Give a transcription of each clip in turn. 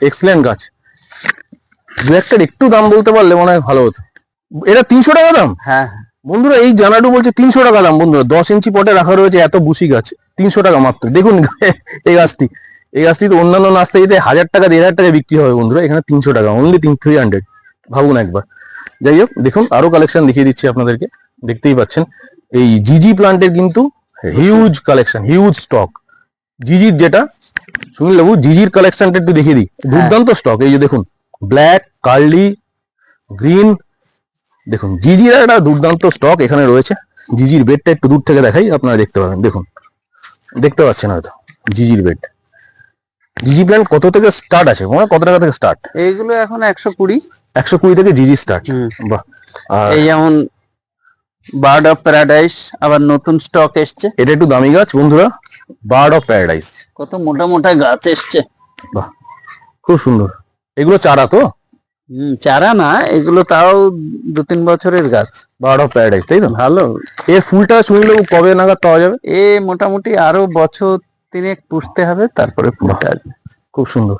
Excellent গাছ। দু একটার একটু দাম বলতে পারলে মনে হয় ভালো হতো। এটা তিনশো টাকা দাম? হ্যাঁ। বন্ধুরা এই জানাডু বলছে তিনশো টাকা দাম। বন্ধুরা দশ ইঞ্চি পটে রাখা রয়েছে এত বুসি গাছ। তিনশো টাকা মাত্র। দেখুন এই গাছটি। এই গাছটি তো অন্যান্য নাস্তা যেতে হাজার টাকা দেড় হাজার টাকা বিক্রি হবে বন্ধুরা। এখানে তিনশো টাকা অনলি তিন থ্রি হান্ড্রেড ভাবুন একবার। যাই হোক দেখুন আরও কালেকশন দেখিয়ে দিচ্ছি আপনাদেরকে। দেখতেই পাচ্ছেন এই জিজি প্লান্টের কিন্তু হিউজ কালেকশন হিউজ স্টক জিজির যেটা সুনীল বাবু জিজির কালেকশনটা একটু দেখিয়ে দিই। দুর্দান্ত স্টক এই যে দেখুন ব্ল্যাক কার্লি গ্রিন দেখুন জিজির একটা দুর্দান্ত স্টক এখানে রয়েছে। জিজির বেডটা একটু দূর থেকে দেখাই আপনারা দেখতে পাবেন। দেখুন দেখতে পাচ্ছেন হয়তো জিজির বেড জিজি প্ল্যান কত থেকে স্টার্ট আছে? মনে কত টাকা থেকে স্টার্ট এইগুলো এখন একশো কুড়ি। একশো কুড়ি থেকে জিজি স্টার্ট বাহ। আর এই যেমন বার্ড অফ প্যারাডাইস আবার নতুন স্টক এসছে। এটা একটু দামি গাছ বন্ধুরা। Bird of paradise. কত মোটা মোটা গাছ এসছে। বাহ খুব সুন্দর। এগুলো চারা তো? হুম চারা না এগুলো তাও দু তিন বছরের গাছ। বার্ড অফ প্যারাডাইস তাই তো? ভালো। এর ফুলটা শুনলে কবে নাগাদ পাওয়া যাবে? এ মোটামুটি আরও বছর তিনেক পুষতে হবে তারপরে ফুলটা আসবে। খুব সুন্দর।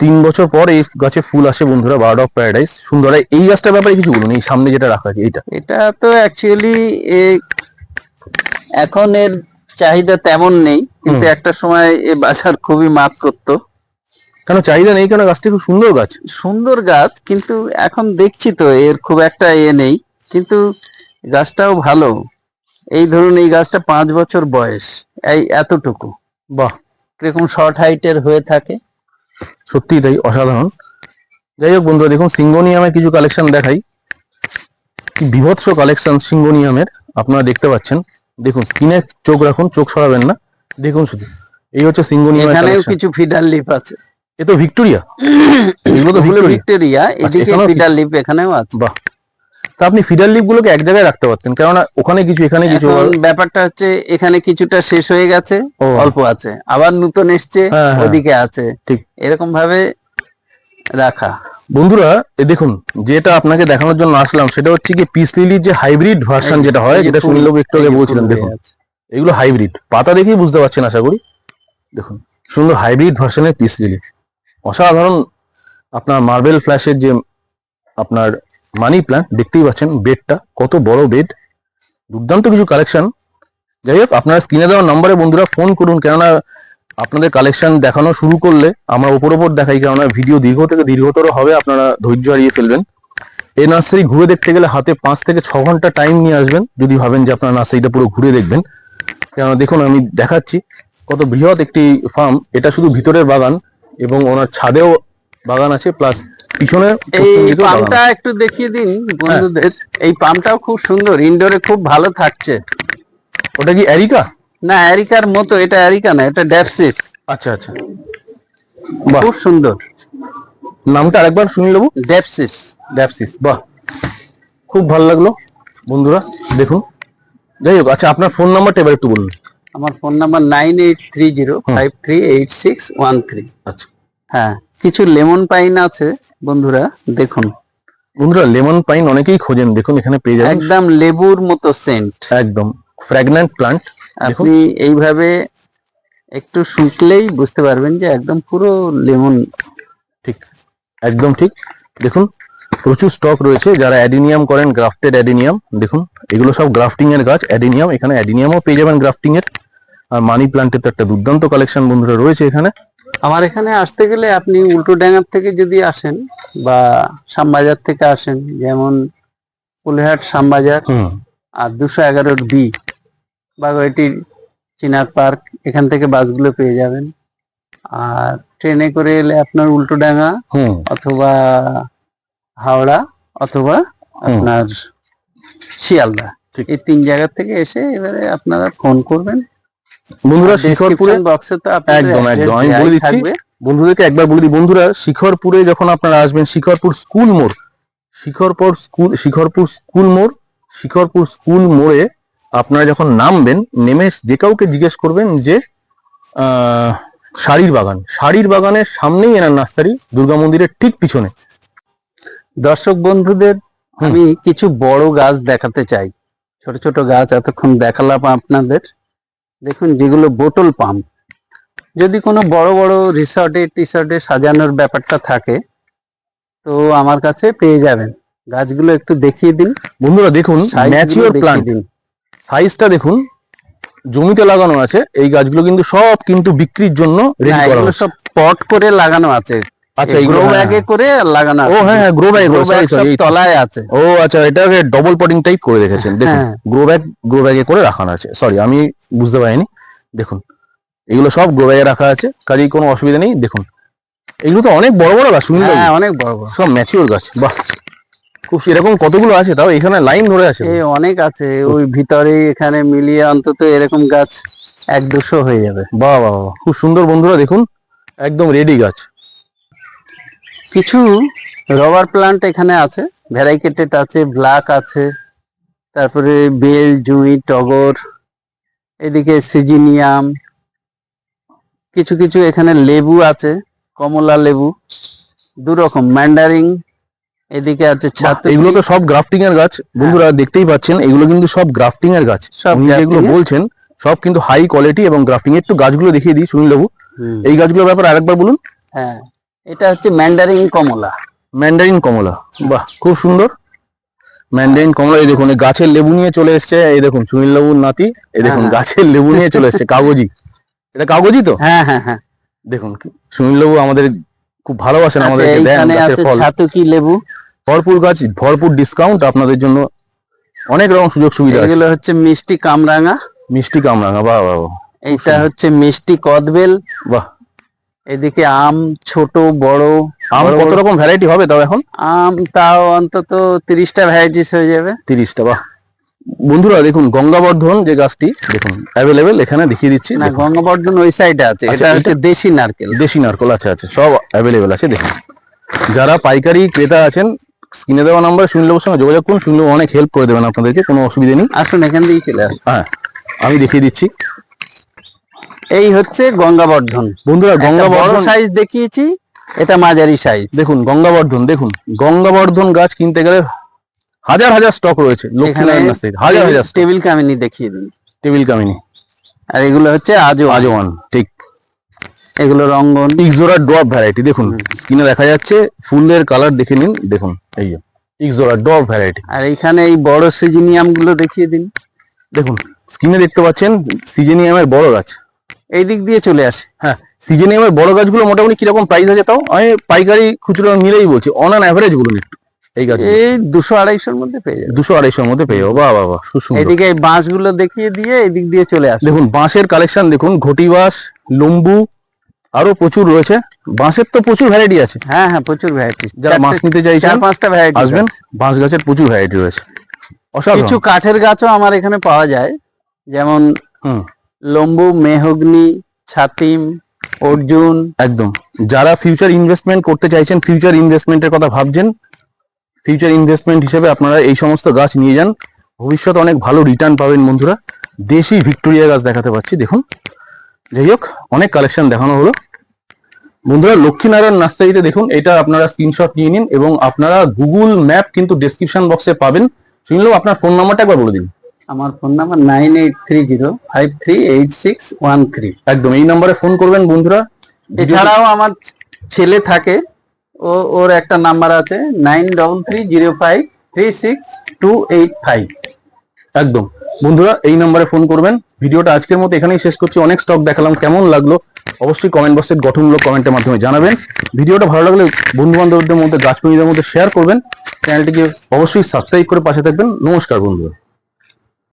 তিন বছর পর এই গাছে ফুল আসে বন্ধুরা বার্ড অফ প্যারাডাইস। সুন্দর এই গাছটার ব্যাপারে কিছু বলুন এই সামনে যেটা রাখা আছে এটা এটা তো অ্যাকচুয়ালি এখন এর চাহিদা তেমন নেই কিন্তু একটা সময় এ বাজার খুবই মাত করতো কেন চাহিদা নেই? কেন গাছটি খুব সুন্দর গাছ? সুন্দর গাছ কিন্তু এখন দেখছি তো এর খুব একটা এ নেই কিন্তু গাছটাও ভালো। এই ধরুন এই গাছটা পাঁচ বছর বয়স এই এতটুকু। বাহ! কীরকম শর্ট হাইটের হয়ে থাকে। সত্যি তাই অসাধারণ। যাই হোক বন্ধুরা দেখুন সিঙ্গোনিয়ামের কিছু কালেকশন দেখাই। কি বিভৎস কালেকশন সিঙ্গোনিয়ামের আপনারা দেখতে পাচ্ছেন। দেখুন স্কিনে চোখ রাখুন চোখ সরাবেন না। দেখুন শুধু। এই হচ্ছে সিঙ্গোনিয়ামের এখানেও কিছু ফিডার লিপ আছে। এ তো ভিক্টোরিয়া। এগুলো তো ভিক্টোরিয়া ভিক্টোরিয়া। এদিকে ফিডার লিপ এখানেও আছে। বাহ। তা আপনি ফিডার লিপ গুলোকে এক জায়গায় রাখতে পারতেন কেননা ওখানে কিছু এখানে কিছু ব্যাপারটা হচ্ছে এখানে কিছুটা শেষ হয়ে গেছে অল্প আছে। আবার নতুন এসছে হ্যাঁ, হ্যাঁ। ওদিকে আছে। ঠিক। এরকম ভাবে রাখা। বন্ধুরা এ দেখুন যেটা আপনাকে দেখানোর জন্য আসলাম সেটা হচ্ছে কি পিস লিলির যে হাইব্রিড ভার্সন যেটা হয় যেটা সুনীল একটু আগে যে বলছিলেন দেখুন। এগুলো হাইব্রিড পাতা দেখেই বুঝতে পারছেন আশা করি। দেখুন সুন্দর হাইব্রিড ভার্সনের পিস লিলি অসাধারণ আপনার মার্বেল ফ্ল্যাশের যে আপনার মানি প্ল্যান্ট দেখতেই পাচ্ছেন বেডটা কত বড় বেড দুর্দান্ত কিছু কালেকশন যাই হোক আপনারা স্ক্রিনে দেওয়া নম্বরে বন্ধুরা ফোন করুন কেননা আপনাদের কালেকশন দেখানো শুরু করলে আমরা ওপর ওপর দেখাই কেননা ভিডিও দীর্ঘ থেকে দীর্ঘতর হবে আপনারা ধৈর্য হারিয়ে ফেলবেন। এই নার্সারি ঘুরে দেখতে গেলে হাতে পাঁচ থেকে ছ ঘণ্টা টাইম নিয়ে আসবেন যদি ভাবেন যে আপনার নার্সারিটা পুরো ঘুরে দেখবেন। কেননা দেখুন আমি দেখাচ্ছি কত বৃহৎ একটি ফার্ম এটা শুধু ভিতরের বাগান এবং ওনার ছাদেও বাগান আছে প্লাস পিছনে এই পাম্পটা একটু দেখিয়ে দিন বন্ধুদের। এই পাম্পটাও খুব সুন্দর ইনডোরে খুব ভালো থাকছে। ওটা কি অ্যারিকা না অ্যারিকার মতো এটা অ্যারিকা না এটা ড্যাপসিস আচ্ছা আচ্ছা। বাহ। খুব সুন্দর। নামটা আরেকবার শুনি নেব? ড্যাপসিস ড্যাপসিস বাহ। খুব ভালো লাগল বন্ধুরা দেখুন। যাই হোক আচ্ছা আপনার ফোন নাম্বারটা এবার একটু বলুন। আমার phone number nine eight three zero five three eight six one three আচ্ছা। হ্যাঁ কিছু লেমন পাইন আছে বন্ধুরা দেখুন। বন্ধুরা লেমন পাইন অনেকেই খোঁজেন দেখুন এখানে পেয়ে যাবেন। একদম লেবুর মতো সেন্ট একদম। ফ্র্যাগন্যান্ট প্লান্ট আপনি এইভাবে একটু শুকলেই বুঝতে পারবেন যে একদম পুরো লেমন ঠিক একদম ঠিক। দেখুন প্রচুর স্টক রয়েছে। যারা অ্যাডিনিয়াম করেন গ্রাফটেড অ্যাডিনিয়াম দেখুন এগুলো সব গ্রাফটিং এর গাছ। অ্যাডিনিয়াম এখানে অ্যাডিনিয়ামও পেয়ে যাবেন গ্রাফটিং এর আর মানি প্লান্টের তো একটা দুর্দান্ত কালেকশন বন্ধুরা রয়েছে এখানে। আমার এখানে আসতে গেলে আপনি উল্টো ডাঙ্গার থেকে যদি আসেন বা শ্যামবাজার থেকে আসেন যেমন কুলেহাট শ্যামবাজার আর দুশো এগারোর বি বাগুয়াটির চিনার পার্ক এখান থেকে বাসগুলো পেয়ে যাবেন। আর ট্রেনে করে এলে আপনার উল্টো ডাঙ্গা অথবা হাওড়া অথবা আপনার শিয়ালদা। এই তিন জায়গা থেকে এসে এবারে আপনারা ফোন করবেন। বন্ধুরা শিখরপুরে বক্সে তো একদম, একদম, আমি বলে দিচ্ছি। থাকবে। বন্ধুদেরকে একবার বলে দিই বন্ধুরা শিখরপুরে যখন আপনারা আসবেন শিখরপুর স্কুল মোড় শিখরপুর স্কুল শিখরপুর স্কুল মোড় শিখরপুর স্কুল মোড়ে আপনারা যখন নামবেন নেমে যে কাউকে জিজ্ঞেস করবেন যে শাড়ির বাগান। শাড়ির বাগানের সামনেই এনার নার্সারি দুর্গা মন্দিরের ঠিক পিছনে। দর্শক বন্ধুদের আমি কিছু বড় গাছ দেখাতে চাই। ছোট ছোট গাছ এতক্ষণ দেখালাম আপনাদের। দেখুন যেগুলো বোটল পাম্প। যদি কোনো বড় বড় রিসর্টে টিসর্টে সাজানোর ব্যাপারটা থাকে তো আমার কাছে পেয়ে যাবেন। গাছগুলো একটু দেখিয়ে দিন। বন্ধুরা দেখুন ম্যাচিওর প্লান্ট সাইজটা দেখুন জমিতে লাগানো আছে এই গাছগুলো কিন্তু সব কিন্তু বিক্রির জন্য রেডি করা সব পট করে লাগানো আছে। আচ্ছা গ্রো ব্যাগে করে লাগানো ও হ্যাঁ হ্যাঁ গ্রো ব্যাগ গ্রো ব্যাগ সব তলায় আছে। ও আচ্ছা এটাকে ডবল পটিং টাইপ করে রেখেছেন। দেখুন। গ্রো ব্যাগ গ্রো ব্যাগে করে রাখানো আছে। সরি আমি বুঝতে পারিনি। দেখুন এগুলো সব গ্রো ব্যাগে রাখা আছে কাজেই কোনো অসুবিধা নেই। দেখুন এগুলো তো অনেক বড় বড় গাছ হ্যাঁ অনেক বড় বড়। সব ম্যাচিওর গাছ বাহ। এরকম কতগুলো আছে? তাও এখানে লাইন ধরে আছে। এই অনেক আছে। ওই ভিতরে এখানে মিলিয়ে অন্তত এরকম গাছ এক দুশো হয়ে যাবে। বাহ বাহ বাহ, খুব সুন্দর বন্ধুরা দেখুন। একদম রেডি গাছ। কিছু রবার প্লান্ট এখানে আছে। ভ্যারাইকেটেড আছে ব্ল্যাক আছে। তারপরে বেল জুঁই টগর এদিকে সিজিনিয়াম। কিছু কিছু এখানে লেবু আছে কমলা লেবু। দু রকম ম্যান্ডারিং এদিকে আছে ছাতু এগুলো তো সব গ্রাফটিং এর গাছ। বন্ধুরা দেখতেই পাচ্ছেন এগুলো কিন্তু সব গ্রাফটিং এর গাছ। যেগুলো বলছেন সব কিন্তু হাই কোয়ালিটি এবং গ্রাফটিং একটু গাছগুলো দেখিয়ে দিই সুনীল বাবু। এই গাছগুলোর ব্যাপারে আরেকবার বলুন। হ্যাঁ এটা হচ্ছে ম্যান্ডারিং কমলা। ম্যান্ডারিন কমলা। বাহ খুব সুন্দর। ম্যান্ডারিন কমলা এই দেখুন গাছের লেবু নিয়ে চলে এসেছে। এই দেখুন সুনীল বাবুর নাতি। এই দেখুন হ্যাঁ। গাছের লেবু নিয়ে চলে এসেছে কাগজি। এটা কাগজি তো? হ্যাঁ হ্যাঁ হ্যাঁ। দেখুন সুনীল বাবু আমাদের খুব ভালোবাসেন আচ্ছা, আমাদেরকে দেন গাছের ফল। ছাতুকি লেবু? ভরপুর গাছ ভরপুর ডিসকাউন্ট আপনাদের জন্য অনেক রকম সুযোগ সুবিধা এগুলো হচ্ছে মিষ্টি কামরাঙা। মিষ্টি কামরাঙা বাহ বাহ এইটা হচ্ছে মিষ্টি কদবেল। বাহ। এদিকে আম ছোট বড়। আম কত রকম ভ্যারাইটি হবে তাও এখন? আম তাও অন্তত তিরিশটা ভ্যারাইটিস হয়ে যাবে। তিরিশটা বাহ। বন্ধুরা দেখুন গঙ্গাবর্ধন যে গাছটি দেখুন অ্যাভেলেবেল এখানে দেখিয়ে দিচ্ছি না গঙ্গাবর্ধন ওই সাইডে আছে আচ্ছা, এটা এটা- হচ্ছে দেশি নারকেল। দেশি নারকেল আছে আছে সব অ্যাভেলেবেল আছে দেখুন। যারা পাইকারি ক্রেতা আছেন স্ক্রিনে দেওয়া নাম্বার সুনীলবাবুর সঙ্গে যোগাযোগ করুন। সুনীলবাবু অনেক হেল্প করে দেবেন আপনাদেরকে কোনো অসুবিধা নেই। আসুন এখান দিয়েই চলে আসুন। হ্যাঁ আমি দেখিয়ে দিচ্ছি। এই হচ্ছে গঙ্গাবর্ধন। বন্ধুরা গঙ্গাবর্ধন সাইজ দেখিয়েছি এটা মাঝারি সাইজ দেখুন গঙ্গাবর্ধন দেখুন। গঙ্গাবর্ধন গাছ কিনতে গেলে হাজার হাজার স্টক রয়েছে। হাজার হাজার টেবিল কামিনী দেখিয়ে দিন। টেবিল কামিনী আর এগুলো হচ্ছে আজও আজওয়ান ঠিক। এগুলো রঙ্গন। ইক্সোরা ড্রপ ভ্যারাইটি দেখুন স্ক্রিনে দেখা যাচ্ছে ফুলের কালার দেখে নিন দেখুন এই যে ইক্সোরা ড্রপ ভ্যারাইটি আর এখানে এই বড় সিজিনিয়ামগুলো দেখিয়ে দিন। দেখুন স্ক্রিনে দেখতে পাচ্ছেন সিজেনিয়ামের বড় গাছ। এই দিক দিয়ে চলে আসে। হ্যাঁ সিজেনিয়ামের বড় গাছগুলো মোটামুটি কীরকম প্রাইস আছে তাও? আমি পাইকারি খুচরো মিলেই বলছি অন অ্যান অ্যাভারেজ বলুন একটু এই গাছ এই দুশো আড়াইশোর মধ্যে পেয়ে যাবে। দুশো আড়াইশোর মধ্যে পেয়ে যাব। বাহ বাহ সুন্দর। এদিকে এই বাঁশগুলো দেখিয়ে দিয়ে এদিক দিয়ে চলে আসে। দেখুন বাঁশের কালেকশন দেখুন ঘটি বাঁশ লম্বু আরও প্রচুর রয়েছে। বাঁশের তো প্রচুর ভ্যারাইটি আছে। হ্যাঁ হ্যাঁ প্রচুর ভ্যারাইটি যারা বাঁশ নিতে চাইছেন চার পাঁচটা ভ্যারাইটি আসবেন। বাঁশ গাছের প্রচুর ভ্যারাইটি রয়েছে। কিছু কাঠের গাছও আমার এখানে পাওয়া যায়। যেমন লম্বু মেহগনি ছাতিম অর্জুন। একদম। যারা ফিউচার ইনভেস্টমেন্ট করতে চাইছেন ফিউচার ইনভেস্টমেন্টের কথা ভাবছেন ফিউচার ইনভেস্টমেন্ট হিসেবে আপনারা এই সমস্ত গাছ নিয়ে যান। ভবিষ্যতে অনেক ভালো রিটার্ন পাবেন বন্ধুরা। দেশি ভিক্টোরিয়া গাছ দেখাতে পাচ্ছি দেখুন। যাই হোক অনেক কালেকশন দেখানো হলো। বন্ধুরা লক্ষ্মীনারায়ণ নার্সারিতে দেখুন এটা আপনারা স্ক্রিনশট নিয়ে নিন এবং আপনারা গুগল ম্যাপ কিন্তু ডেসক্রিপশন বক্সে পাবেন। শুনলেও আপনার ফোন নাম্বারটা একবার বলে দিন। আমার phone number nine eight three zero five three eight six one three একদম এই নাম্বারে ফোন করবেন বন্ধুরা। এছাড়াও আমার ছেলে থাকে ও ওর একটা নাম্বার আছে nine double three zero five three six two eight five একদম। বন্ধুরা, এই নাম্বারে ফোন করবেন। ভিডিওটা আজকের মতো এখানেই শেষ করছি। অনেক স্টক দেখালাম, কেমন লাগল অবশ্যই কমেন্ট বক্সের গঠনমূলক কমেন্টের মাধ্যমে জানাবেন। ভিডিওটা ভালো লাগলে বন্ধু বান্ধবদের মধ্যে গাছপ্রেমীদের মধ্যে শেয়ার করবেন। চ্যানেলটিকে অবশ্যই সাবস্ক্রাইব করে পাশে থাকবেন। নমস্কার বন্ধুরা।